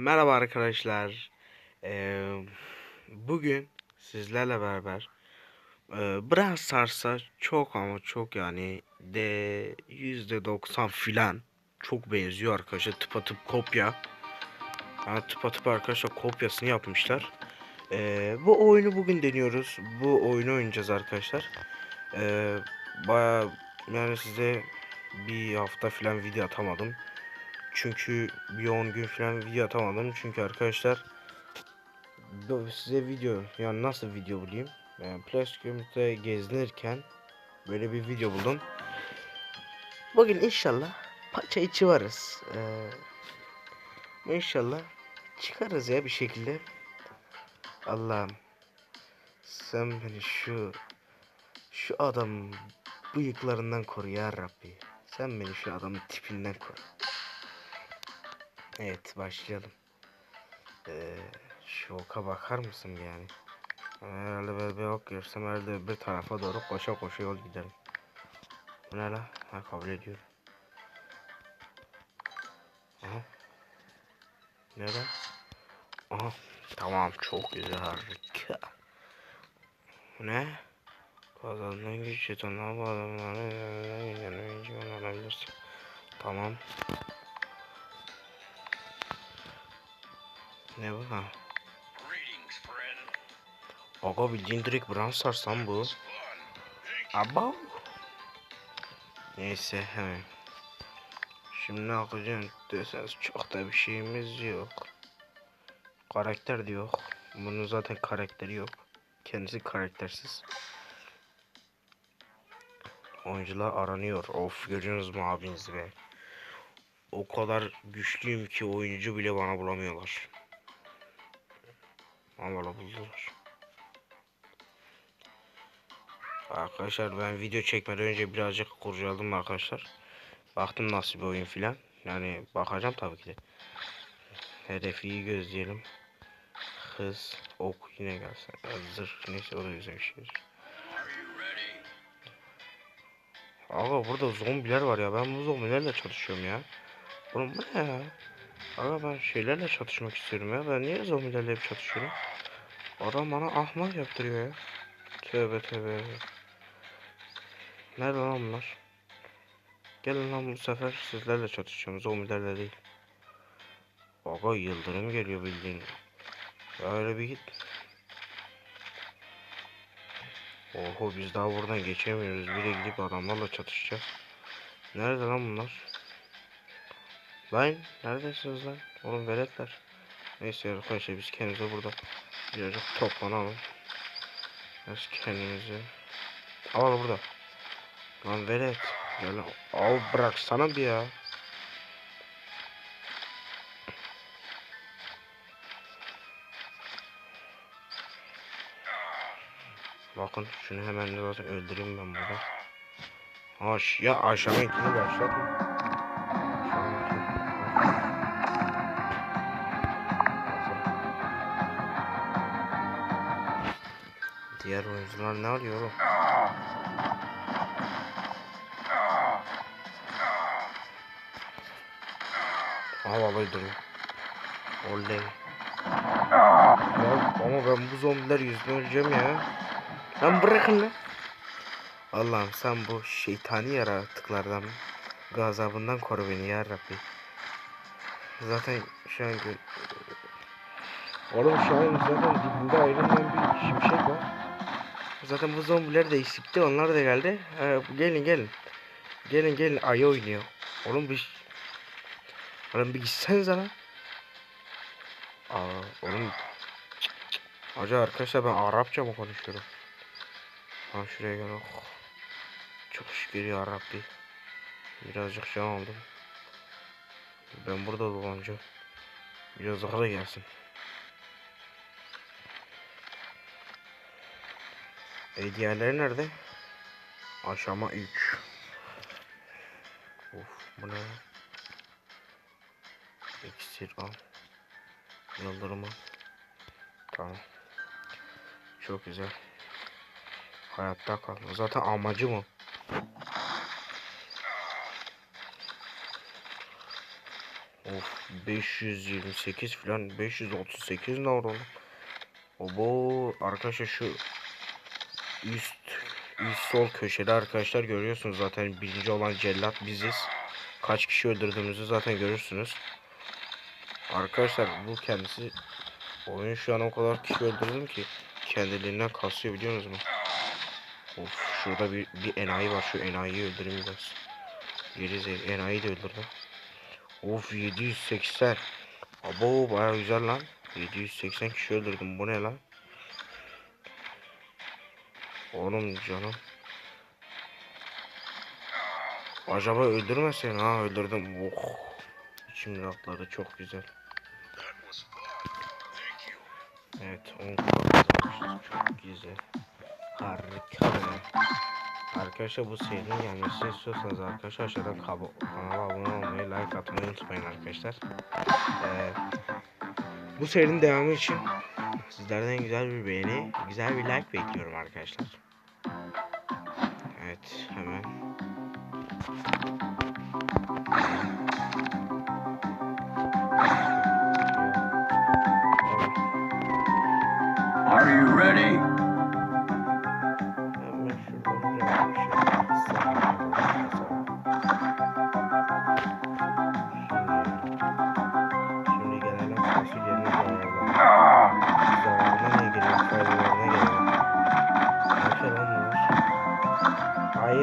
Merhaba arkadaşlar. Ee, bugün sizlerle beraber e, Brawl Stars'a çok ama çok yani de %90 filan çok benziyor arkadaşlar. Tıpatıp kopya. Yani tıpatıp arkadaşlar kopyasını yapmışlar. Ee, bu oyunu bugün deniyoruz. Bu oyunu oynayacağız arkadaşlar. Ee, Baya yani size bir hafta filan video atamadım. Çünkü bir 10 gün falan video atamadım. Çünkü arkadaşlar size video yani nasıl video bulayım? Yani Playscape'de gezinirken böyle bir video buldum. Bugün inşallah paça içi varız. Ee, inşallah çıkarız ya bir şekilde. Allah'ım sen beni şu şu adam bıyıklarından koru ya Rabbi. Sen beni şu adamın tipinden koru. Evet başlayalım. Ee, şu bakar mısın yani? Herhalde böyle bir ok görsem herhalde bir tarafa doğru koşa koşa yol giderim. Bu ne la? Ha kabul ediyorum. Aha. Ne la? Aha. Tamam çok güzel harika. Bu ne? Kazandan güç jetonlar bu adamları alabilirsin. Tamam. Ne bu ha? Aga bildiğin direkt Brawl Stars lan bu. Aba. Neyse hemen. Şimdi ne yapacağım deseniz çok da bir şeyimiz yok. Karakter de yok. Bunun zaten karakteri yok. Kendisi karaktersiz. Oyuncular aranıyor. Of görüyorsunuz mu abinizi be. O kadar güçlüyüm ki oyuncu bile bana bulamıyorlar. Ama valla buldular. Arkadaşlar ben video çekmeden önce birazcık kurcaladım arkadaşlar. Baktım nasıl bir oyun filan. Yani bakacağım tabii ki de. Hedefi iyi gözleyelim. Hız, ok yine gelsin. Ya Zırh neyse o da güzel bir ready? Aga burada zombiler var ya. Ben bu zombilerle çalışıyorum ya. Oğlum bu ne ya? Aga ben şeylerle çalışmak istiyorum ya. Ben niye zombilerle hep çalışıyorum? Adam bana ahmak yaptırıyor ya. Tövbe tövbe. Nerede lan bunlar? Gelin lan bu sefer sizlerle çatışacağım. Zombilerle değil. Aga yıldırım geliyor bildiğin. Ya öyle bir git. Oho biz daha buradan geçemiyoruz. Bir de gidip adamlarla çatışacağız. Nerede lan bunlar? Lan neredesiniz lan? Oğlum veletler. Neyse arkadaşlar biz kendimize burada birazcık toplanalım. Biz kendimizi... Al burada. Lan velet. Gel. Al bıraksana bir ya. Bakın şunu hemen de zaten öldüreyim ben burada. Hoş ya aşağı gitmeyi başlatma. Diğer oyuncular ne arıyor oğlum? Aha vallahi duruyor. Oley. Ya ama ben bu zombiler yüzünden öleceğim ya. Lan bırakın lan. Allah'ım sen bu şeytani yaratıklardan gazabından koru beni ya Rabbi. Zaten şu an Oğlum şu an zaten dibinde ayrılmayan bir şimşek var. Zaten bu zombiler de eksikti onlar da geldi. Ee, gelin gelin. Gelin gelin ayı oynuyor. Oğlum bir Oğlum bir gitsenize lan. Aa oğlum. Hoca arkadaşlar ben Arapça mı konuşuyorum? Ha şuraya gel. Oh. Çok şükür ya Rabbi. Birazcık şey aldım. Ben burada dolanacağım. Biraz da gelsin. E diğerleri nerede? Aşama 3. Of bu ne? İksir al. Yıldırım al. Tamam. Çok güzel. Hayatta kal. Zaten amacım o. Of 528 falan 538 ne var oğlum? Obo arkadaşlar şu üst üst sol köşede arkadaşlar görüyorsunuz zaten birinci olan cellat biziz. Kaç kişi öldürdüğümüzü zaten görürsünüz. Arkadaşlar bu kendisi oyun şu an o kadar kişi öldürdüm ki kendiliğinden kasıyor biliyor musunuz? Of şurada bir, bir enayi var şu enayiyi öldüreyim biraz. Geri enayi de öldürdüm. Of 780. Abo baya güzel lan. 780 kişi öldürdüm. Bu ne lan? Oğlum canım. Acaba öldürmesen ha öldürdüm. Oh. İçim rahatladı çok güzel. Evet 10 kazanmışız. Çok güzel. Harika. Arkadaşlar bu serinin gelmesini istiyorsanız arkadaşlar aşağıdan kanala abone olmayı, like atmayı unutmayın arkadaşlar. Ee, bu serinin devamı için sizlerden güzel bir beğeni, güzel bir like bekliyorum arkadaşlar. Evet hemen.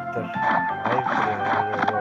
Twitter, хоёр төрлийн өөрөө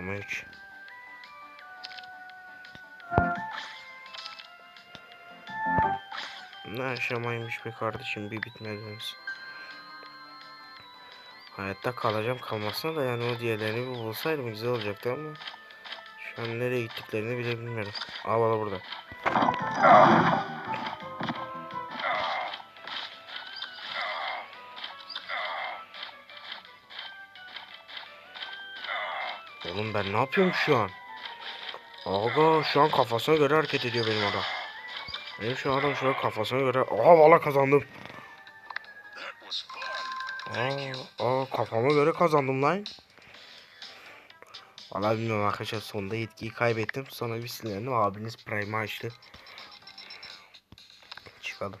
Aşama 3. Ne aşamaymış be kardeşim bir bitmediniz. Hayatta kalacağım kalmasına da yani o diğerlerini bir bulsaydım güzel olacaktı ama şu an nereye gittiklerini bile bilmiyorum. Aa valla burada. Oğlum ben ne yapıyorum şu an? Aga şu an kafasına göre hareket ediyor benim adam. Benim şu adam şu an kafasına göre... Aha valla kazandım. Aa, aa kafama göre kazandım lan. Vallahi bilmiyorum arkadaşlar sonunda yetkiyi kaybettim. Sonra bir sinirlendim. Abiniz Prime açtı. Çıkalım.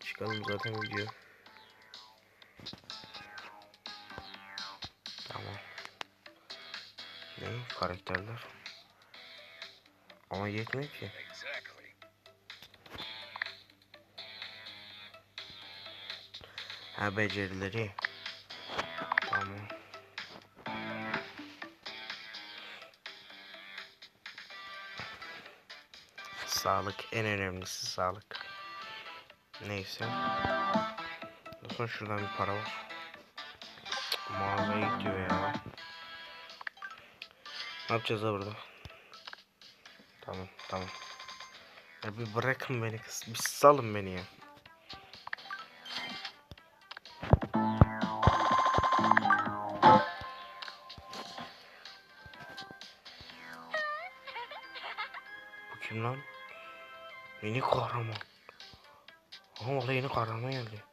Çıkalım zaten video. Karakterler? Ama yetmiyor ki. Ha becerileri. Tamam. Sağlık en önemlisi sağlık. Neyse. Bakın şuradan bir para var. Mağazaya gidiyor ya. Ne yapacağız da burada? Tamam tamam. Ya bir bırakın beni kız. Bir salın beni ya. Bu kim lan? Yeni kahraman. Aha vallahi yeni kahraman geldi.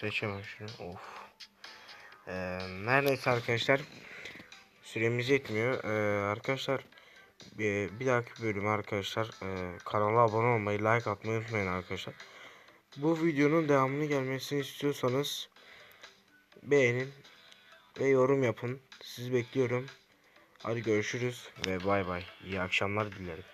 Seçemem şunu. Of. Ee, neredeyse arkadaşlar süremiz yetmiyor. Ee, arkadaşlar bir, bir dahaki bölüm arkadaşlar e, kanala abone olmayı like atmayı unutmayın arkadaşlar. Bu videonun devamını gelmesini istiyorsanız beğenin ve yorum yapın. Sizi bekliyorum. Hadi görüşürüz ve bay bay. İyi akşamlar dilerim.